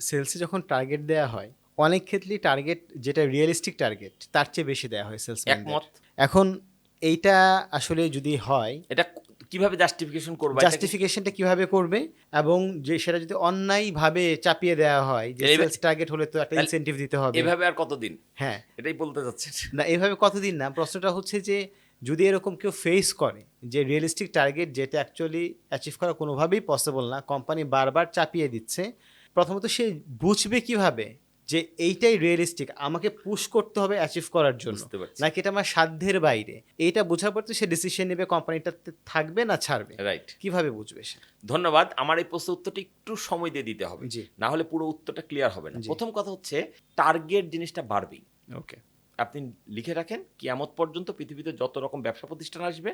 সেলসে যখন টার্গেট দেওয়া হয় অনেক ক্ষেত্রেই টার্গেট যেটা রিয়েলিস্টিক টার্গেট তার চেয়ে বেশি দেওয়া হয় সেলস একমত? এখন এইটা আসলে যদি হয় এটা কীভাবে জাস্টিফিকেশন করবে? জাস্টিফিকেশনটা কীভাবে করবে? এবং যে সেটা যদি অন্যায়ভাবে চাপিয়ে দেওয়া হয় যে সেলস টার্গেট হলে তো একটা ইনসেন্টিভ দিতে হবে। এভাবে আর কতদিন? হ্যাঁ। এটাই বলতে যাচ্ছেন না এভাবে কতদিন না? প্রশ্নটা হচ্ছে যে যদি এরকম কেউ ফেস করে যে রিয়েলিস্টিক টার্গেট যেটা অ্যাকচুয়ালি অ্যাচিভ করা কোনোভাবেই পসিবল না কোম্পানি বারবার চাপিয়ে দিচ্ছে প্রথমত সে বুঝবে কীভাবে যে এইটাই রিয়েলিস্টিক আমাকে পুশ করতে হবে অ্যাচিভ করার জন্য। নাকি এটা আমার সাধ্যের বাইরে? এইটা বোঝার পর তো সে ডিসিশন নেবে কোম্পানিটাতে থাকবে না ছাড়বে। রাইট কীভাবে বুঝবে সে? ধন্যবাদ। আমার এই প্রশ্ন উত্তরটি একটু সময় দিয়ে দিতে হবে। না হলে পুরো উত্তরটা ক্লিয়ার হবে না। প্রথম কথা হচ্ছে টার্গেট জিনিসটা বাড়বেই। ওকে আপনি লিখে রাখেন কিয়ামত পর্যন্ত পৃথিবীতে যত রকম ব্যবসা প্রতিষ্ঠান আসবে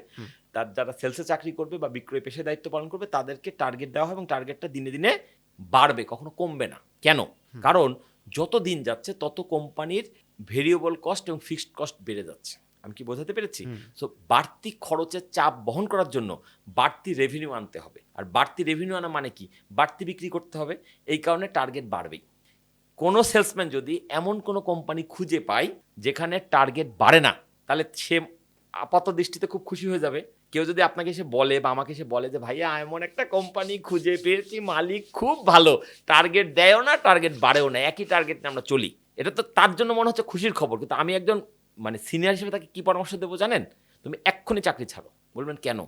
তার যারা সেলসে চাকরি করবে বা বিক্রয় পেশায় দায়িত্ব পালন করবে তাদেরকে টার্গেট দেওয়া হবে এবং টার্গেটটা দিনে দিনে বাড়বে কখনো কমবে না। কেন? কারণ যত দিন যাচ্ছে তত কোম্পানির ভেরিয়েবল কস্ট এবং ফিক্সড কস্ট বেড়ে যাচ্ছে। আমি কি বোঝাতে পেরেছি? সো বাড়তি খরচের চাপ বহন করার জন্য বাড়তি রেভিনিউ আনতে হবে। আর বাড়তি রেভিনিউ আনা মানে কি? বাড়তি বিক্রি করতে হবে। এই কারণে টার্গেট বাড়বেই। কোনো সেলসম্যান যদি এমন কোনো কোম্পানি খুঁজে পায় যেখানে টার্গেট বাড়ে না তাহলে সে আপাত দৃষ্টিতে খুব খুশি হয়ে যাবে। কেউ যদি আপনাকে এসে বলে বা আমাকে এসে বলে যে, ভাইয়া এমন একটা কোম্পানি খুঁজে পেয়েছি, মালিক খুব ভালো। টার্গেট দেয়ও না টার্গেট বাড়েও না, একই টার্গেট নিয়ে আমরা চলি। এটা তো তার জন্য মনে হচ্ছে খুশির খবর। কিন্তু আমি একজন মানে সিনিয়র হিসেবে তাকে কী পরামর্শ দেবো জানেন? তুমি এক্ষুনি চাকরি ছাড়ো। বলবেন, কেন?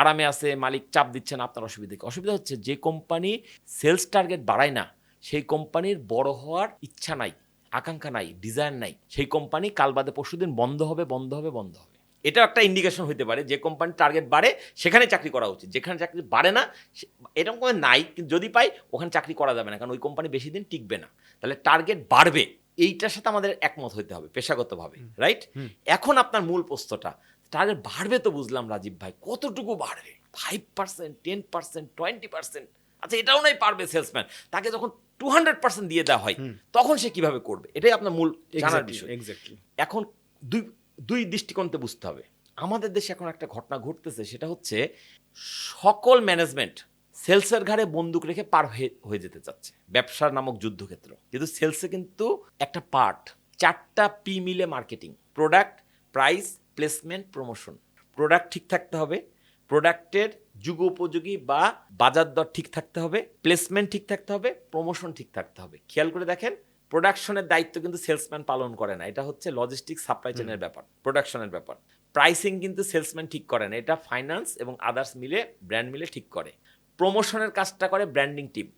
আরামে আছে, মালিক চাপ দিচ্ছে না, আপনার অসুবিধা কি? অসুবিধা হচ্ছে যে কোম্পানি সেলস টার্গেট বাড়ায় না, সেই কোম্পানির বড় হওয়ার ইচ্ছা নাই, আকাঙ্ক্ষা নাই ডিজায়ার নাই। সেই কোম্পানি কাল বাদে পরশুদিন বন্ধ হবে বন্ধ হবে বন্ধ হবে। এটা একটা ইন্ডিকেশন হতে পারে যে কোম্পানির টার্গেট বাড়ে সেখানে চাকরি করা উচিত। যেখানে চাকরি বাড়ে না এরকম কোনো নাই যদি পাই ওখানে চাকরি করা যাবে না কারণ ওই কোম্পানি বেশি দিন টিকবে না। তাহলে টার্গেট বাড়বে। এইটার সাথে আমাদের একমত হতে হবে পেশাগতভাবে রাইট এখন আপনার মূল প্রশ্নটা টার্গেট বাড়বে তো বুঝলাম রাজীব ভাই। কতটুকু বাড়বে? Five percent ten percent twenty percent আচ্ছা এটাও নাই পারবে সেলসম্যান তাকে যখন টু হান্ড্রেড পার্সেন্ট দিয়ে দেওয়া হয় তখন সে কীভাবে করবে? এটাই আপনার মূল জানার বিষয়। এখন দুই দুই দৃষ্টিকোণতে বুঝতে হবে। আমাদের দেশে এখন একটা ঘটনা ঘটতেছে, সেটা হচ্ছে সকল ম্যানেজমেন্ট সেলসের ঘাড়ে বন্দুক রেখে পার হয়ে হয়ে যেতে চাচ্ছে। ব্যবসার নামক যুদ্ধক্ষেত্র। কিন্তু সেলসে কিন্তু একটা পার্ট চারটা পি মিলে marketing product price placement promotion product ঠিক থাকতে হবে প্রোডাক্টের যুগ উপযোগী বা বাজার দর ঠিক থাকতে হবে প্লেসমেন্ট ঠিক থাকতে হবে প্রমোশন ঠিক থাকতে হবে। খেয়াল করে দেখেন প্রোডাকশনের দায়িত্ব কিন্তু সেলসম্যান পালন করে না। এটা হচ্ছে লজিস্টিক সাপ্লাই চেনের ব্যাপার প্রোডাকশনের ব্যাপার। প্রাইসিং কিন্তু সেলসম্যান ঠিক করে না। এটা ফাইন্যান্স এবং আদার্স মিলে ব্র্যান্ড মিলে ঠিক করে। প্রমোশনের কাজটা করে ব্র্যান্ডিং টিম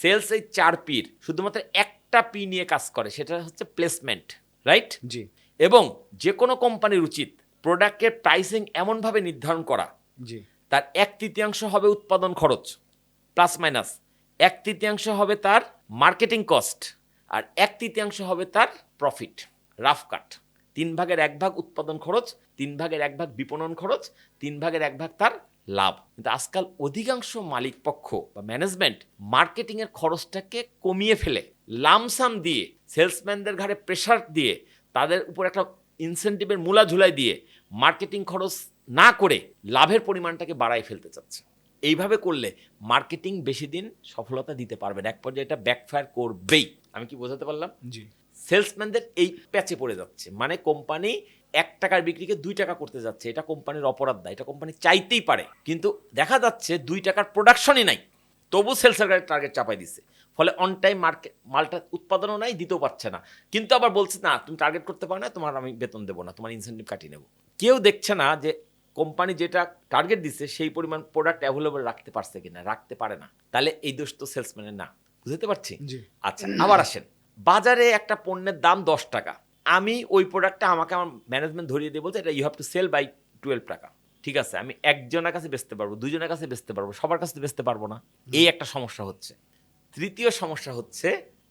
সেলস এই চার পির শুধুমাত্র একটা পি নিয়ে কাজ করে সেটা হচ্ছে প্লেসমেন্ট রাইট জি। এবং যে কোনো কোম্পানির উচিত প্রোডাক্টের প্রাইসিং এমনভাবে নির্ধারণ করা। জি। তার এক তৃতীয়াংশ হবে উৎপাদন খরচ প্লাস মাইনাস এক তৃতীয়াংশ হবে তার মার্কেটিং কস্ট আর এক তৃতীয়াংশ হবে তার প্রফিট রাফ কাট তিন ভাগের এক ভাগ উৎপাদন খরচ, তিন ভাগের এক ভাগ বিপণন খরচ, তিন ভাগের এক ভাগ তার লাভ। কিন্তু আজকাল অধিকাংশ মালিক পক্ষ বা ম্যানেজমেন্ট মার্কেটিংয়ের খরচটাকে কমিয়ে ফেলে, লামসাম দিয়ে সেলসম্যানদের ঘাড়ে প্রেশার দিয়ে, তাদের উপর একটা ইনসেন্টিভের মূলা ঝুলাই দিয়ে মার্কেটিং খরচ না করে লাভের পরিমাণটাকে বাড়াই ফেলতে চাচ্ছে। এইভাবে করলে মার্কেটিং বেশি দিন সফলতা দিতে পারবে এক পর্যায়ে এটা ব্যাকফায়ার করবেই। আমি কি বোঝাতে পারলাম? জি। সেলসম্যানদের এই প্যাচে পড়ে যাচ্ছে। মানে কোম্পানি এক টাকার বিক্রিকে দুই টাকা করতে যাচ্ছে। এটা কোম্পানির অপরাধ না এটা কোম্পানি চাইতেই পারে। কিন্তু দেখা যাচ্ছে দুই টাকার প্রোডাকশনই নাই। তবু সেলসের গাড়ি টার্গেট চাপাই দিচ্ছে। ফলে অন টাইম মার্কেট মালটা উৎপাদনও নাই দিতেও পারছে না। কিন্তু আবার বলছে না তুমি টার্গেট করতে পারো না তোমার আমি বেতন দেবো না তোমার ইনসেন্টিভ কাটিয়ে নেব। কেউ দেখছে না যে কোম্পানি যেটা টার্গেট দিচ্ছে সেই পরিমাণ প্রোডাক্ট অ্যাভেলেবল রাখতে পারছে কিনা রাখতে পারে না। তাহলে এই দোষ তো সেলসম্যানের না। বুঝতে পারছি? আচ্ছা আবার আসেন। বাজারে একটা পণ্যের দাম দশ টাকা। আমি ওই প্রোডাক্টটা আমাকে আমার ম্যানেজমেন্ট ধরিয়ে দিয়ে বলছে এটা you have to sell by twelve টাকা। ঠিক আছে আমি একজনের কাছে বেচতে পারব দুজনের কাছে বেচতে পারব সবার কাছে বেচতে পারব না। এই একটা সমস্যা হচ্ছে। তৃতীয় সমস্যা হচ্ছে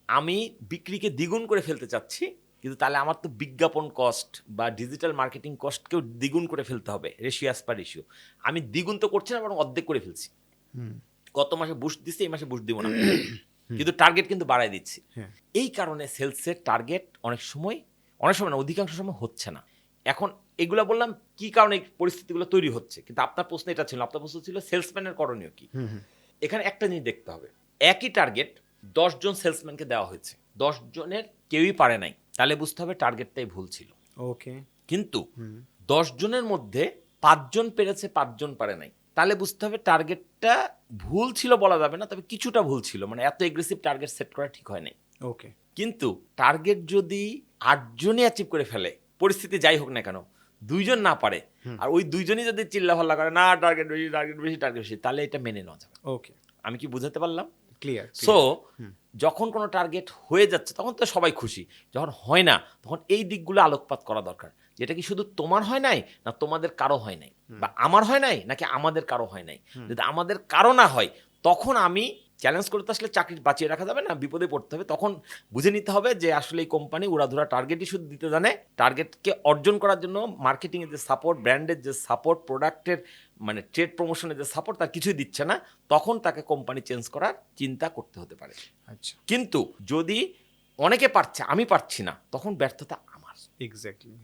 আমি বিক্রিকে দ্বিগুণ করে ফেলতে চাচ্ছি কিন্তু তাহলে আমার তো বিজ্ঞাপন কস্ট বা ডিজিটাল মার্কেটিং কস্টকেও দ্বিগুণ করে ফেলতে হবে রেশিও অ্যাজ পার রেশিও আমি দ্বিগুণ তো করছি না বরং অর্ধেক করে ফেলছি। হুম। গত মাসে বুস্ট দিচ্ছি এই মাসে বুস্ট দিব না। কিন্তু টার্গেট কিন্তু বাড়ায় দিচ্ছি। হ্যাঁ। এই কারণে সেলসের টার্গেট অনেক সময় অনেক সময় না অধিকাংশ সময় হচ্ছে না। এখন এগুলো বললাম কি কারণে এই পরিস্থিতিগুলো তৈরি হচ্ছে? কিন্তু আপনার প্রশ্ন এটা ছিল আপনার প্রশ্ন ছিল সেলসম্যানের করণীয় কি? এখানে একটা জিনিস দেখতে হবে একই টার্গেট দশজন সেলসম্যানকে দেওয়া হয়েছে। দশ জনের কেউই পারে নাই তাহলে বুঝতে হবে টার্গেটটাই ভুল ছিল। ওকে কিন্তু দশ জনের মধ্যে পাঁচজন পেরেছে পাঁচজন পারে নাই। তাহলে বুঝতে হবে টার্গেটটা ভুল ছিল বলা যাবে না তবে কিছুটা ভুল ছিল। মানে এত এগ্রেসিভ টার্গেট সেট করা ঠিক হয় নাই ওকে। কিন্তু টার্গেট যদি আটজনই অ্যাচিভ করে ফেলে পরিস্থিতি যাই হোক না কেন দুইজন না পারে আর ওই দুইজনই যদি চিল্লা ফাল্লা করে না টার্গেট বেশি টার্গেট বেশি টার্গেট বেশি তাহলে এটা মেনে নেওয়া যাবে ওকে। আমি কি বুঝাতে পারলাম? ক্লিয়ার সো যখন কোনো টার্গেট হয়ে যাচ্ছে তখন তো সবাই খুশি। যখন হয় না তখন এই দিকগুলো আলোকপাত করা দরকার। যেটা কি শুধু তোমার হয় নাই না তোমাদের কারও হয় নাই? বা আমার হয় নাই নাকি আমাদের কারও হয় নাই? যদি আমাদের কারও না হয় তখন আমি চ্যালেঞ্জ করতে আসলে চাকরি বাঁচিয়ে রাখা যাবে না বিপদে পড়তে হবে। তখন বুঝে নিতে হবে যে আসলে এই কোম্পানি উড়াধুরা টার্গেটই শুধু দিতে জানে। টার্গেটকে অর্জন করার জন্য মার্কেটিংয়ের যে সাপোর্ট ব্র্যান্ডের যে সাপোর্ট প্রোডাক্টের মানে ট্রেড প্রমোশনের যে সাপোর্ট তার কিছুই দিচ্ছে না। তখন তাকে কোম্পানি চেঞ্জ করার চিন্তা করতে হতে পারে। আচ্ছা। কিন্তু যদি অনেকে পারছে আমি পারছি না তখন ব্যর্থতা আমার। এক্স্যাক্টলি